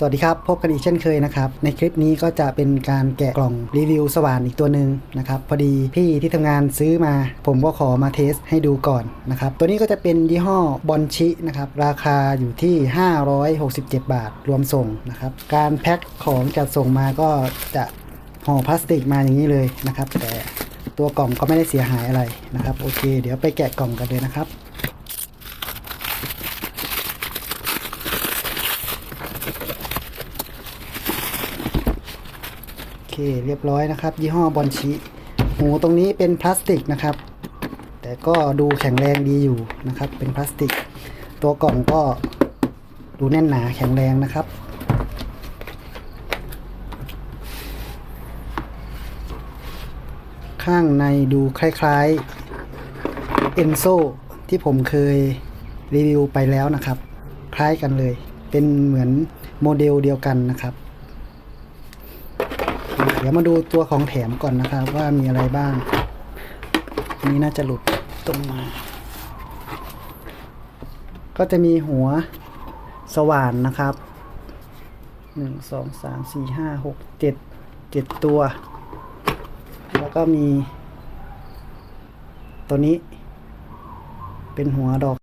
สวัสดีครับ พบกันอีกเช่นเคยนะครับ ในคลิปนี้ก็จะเป็นการแกะกล่องรีวิวสว่านอีกตัวหนึ่งนะครับ พอดีพี่ที่ทำงานซื้อมา ผมก็ขอมาเทสให้ดูก่อนนะครับ ตัวนี้ก็จะเป็นยี่ห้อบอนชินะครับ ราคาอยู่ที่ 567 บาทรวมส่งนะครับ การแพ็คของจัดส่งมาก็จะห่อพลาสติกมาอย่างนี้เลยนะครับ แต่ตัวกล่องก็ไม่ได้เสียหายอะไรนะครับ โอเค เดี๋ยวไปแกะกล่องกันเลยนะครับ เคเรียบร้อยนะครับ ยี่ห้อบอลชิหูตรงนี้เป็นพลาสติกนะครับ แต่ก็ดูแข็งแรงดีอยู่นะครับ เป็นพลาสติก ตัวกล่องก็ดูแน่นหนาแข็งแรงนะครับข้างในดูคล้ายๆเอนโซที่ผมเคยรีวิวไปแล้วนะครับ คล้ายกันเลย เป็นเหมือนโมเดลเดียวกันนะครับ เดี๋ยวมาดูตัวของแถมก่อนนะครับ ว่ามีอะไรบ้างนนี้น่าจะหลุดตรงมา ก็จะมีหัวสว่านนะครับหนึ่งสองสามสี่ห้าหกเจ็ดเจ็ดตัว แล้วก็มี ตัวนี้ เป็นหัวดอก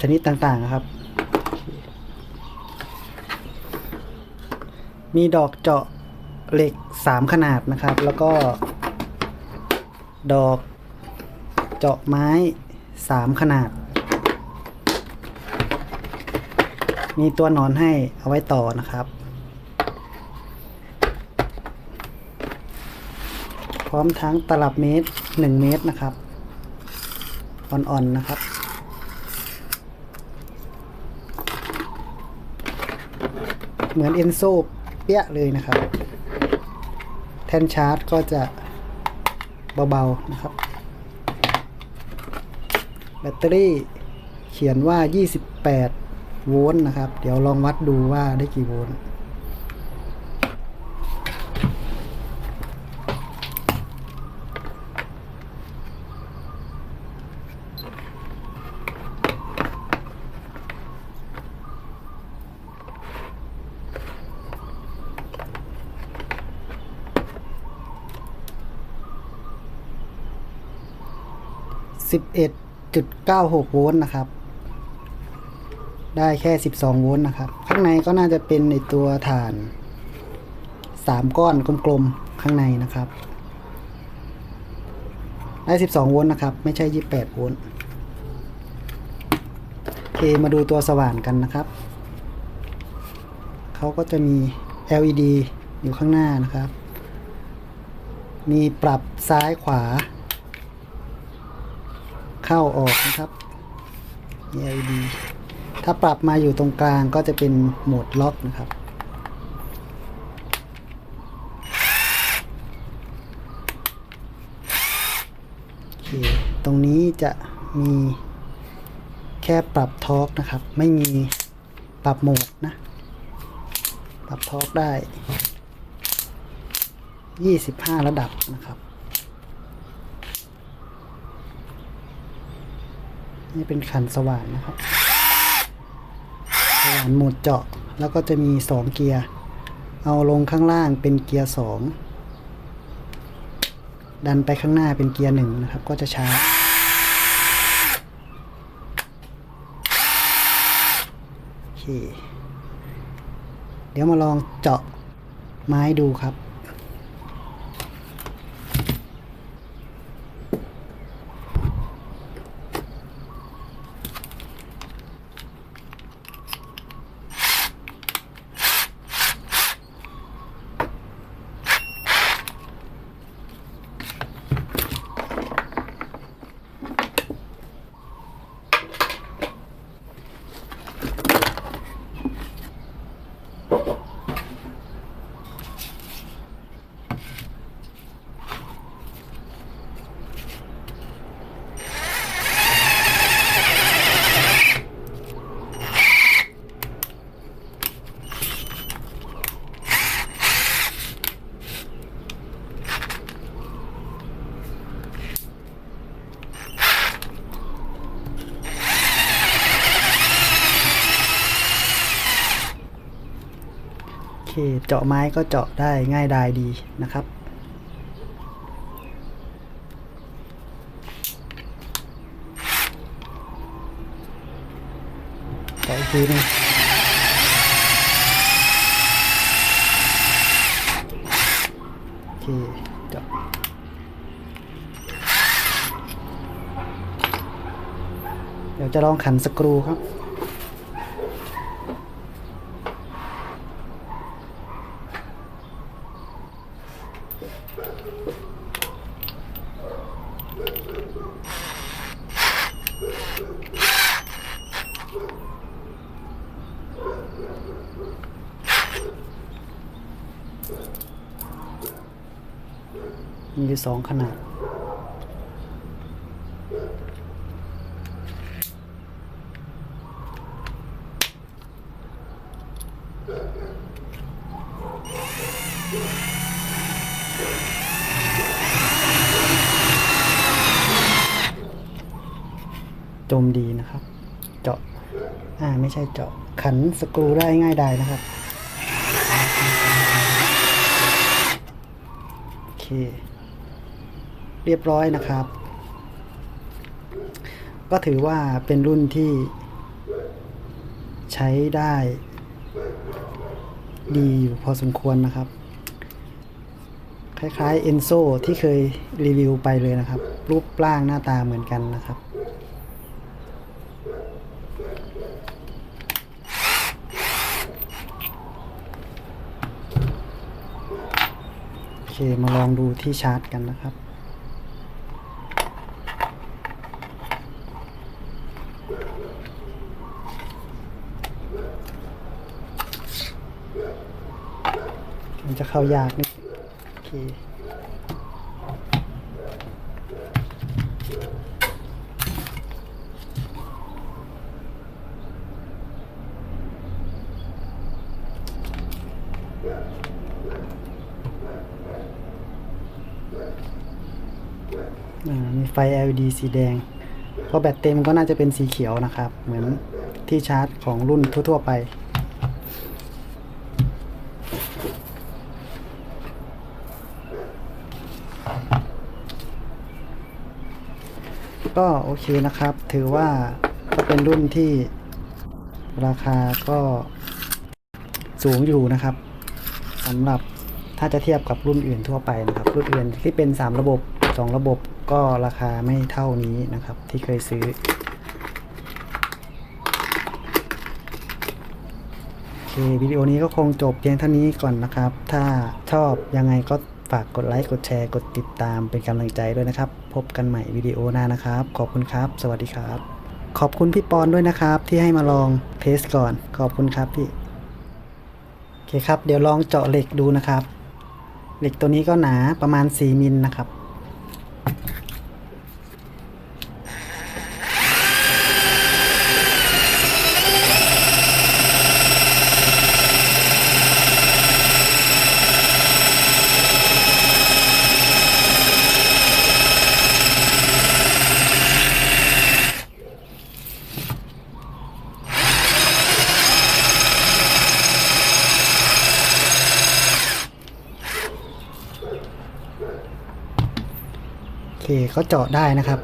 ชนิดต่างๆนะครับ มีดอกเจาะ เหล็กสามขนาดนะครับ แล้วก็ ดอกเจาะไม้สามขนาด มีตัวนอนให้เอาไว้ต่อนะครับ พร้อมทั้งตลับเมตรหนึ่งเมตรนะครับ อ่อนๆนะครับเหมือนเอนโซเปี้ยเลยนะครับ แท่นชาร์จก็จะเบาๆนะครับ แบตเตอรี่เขียนว่า 28 โวลต์นะครับ เดี๋ยวลองวัดดูว่าได้กี่โวลต์ 11.96 โวลต์นะครับ ได้แค่ 12 โวลต์นะครับ ข้างในก็น่าจะเป็นในตัวฐาน 3 ก้อนกลมๆ ข้างในนะครับ ได้ 12 โวลต์นะครับ ไม่ใช่ 28 โวลต์โอเคมาดูตัวสว่านกันนะครับ เขาก็จะมี LED อยู่ข้างหน้านะครับ มีปรับซ้ายขวา เข้าออกนะครับ LED ถ้าปรับมาอยู่ตรงกลางก็จะเป็นโหมดล็อกนะครับโอเคตรงนี้จะมีแค่ปรับทอร์กนะครับ ไม่มีปรับโหมดนะ ปรับทอร์กได้ 25 ระดับนะครับ นี่เป็นขันสว่านนะครับ สว่านโหมดเจาะ แล้วก็จะมีสองเกียร์ เอาลงข้างล่างเป็นเกียร์สองดันไปข้างหน้าเป็นเกียร์หนึ่งนะครับ ก็จะช้า โอเค เดี๋ยวมาลองเจาะไม้ดูครับ โเคเจาะไม้ก็เจาะได้ง่ายดายดีนะครับเจาะอีกทีนึงโอเคเจาะเดี๋ยวจะลองขันสกรูครับ ยี่สองขนาด จมดีนะครับ เจาะ อ่า ไม่ใช่เจาะ ขันสกรูได้ง่ายดายนะครับโอเค เรียบร้อยนะครับ ก็ถือว่าเป็นรุ่นที่ใช้ได้ ดีอยู่พอสมควรนะครับ คล้ายๆ e n z o ที่เคยรีวิวไปเลยนะครับ รูปร่างหน้าตาเหมือนกันนะครับโอเคมาลองดูที่ชาร์จกันนะครับ มันจะ เข้ายากนิดโอเคมีไฟ LED สีแดงพอแบตเต็มก็น่าจะเป็นสีเขียวนะครับ เหมือนที่ชาร์จของรุ่นทั่วๆไป ก็โอเคนะครับ ถือว่าก็เป็นรุ่นที่ราคาก็สูงอยู่นะครับสำหรับถ้าจะเทียบกับรุ่นอื่นทั่วไปนะครับ รุ่นอื่นที่เป็น 3 ระบบ 2 ระบบก็ราคาไม่เท่านี้นะครับ ที่เคยซื้อ โอเควิดีโอนี้ก็คงจบเพียงเท่านี้ก่อนนะครับ ถ้าชอบยังไงก็ ฝากกดไลค์ กดแชร์ กดติดตามเป็นกำลังใจด้วยนะครับ พบกันใหม่วิดีโอหน้านะครับ ขอบคุณครับ สวัสดีครับ ขอบคุณพี่ปอนด้วยนะครับ ที่ให้มาลองเทสก่อน ขอบคุณครับพี่ โอเคครับ เดี๋ยวลองเจาะเหล็กดูนะครับ เหล็กตัวนี้ก็หนาประมาณ 4มิลนะครับ โอเคเขาเจาะได้นะครับ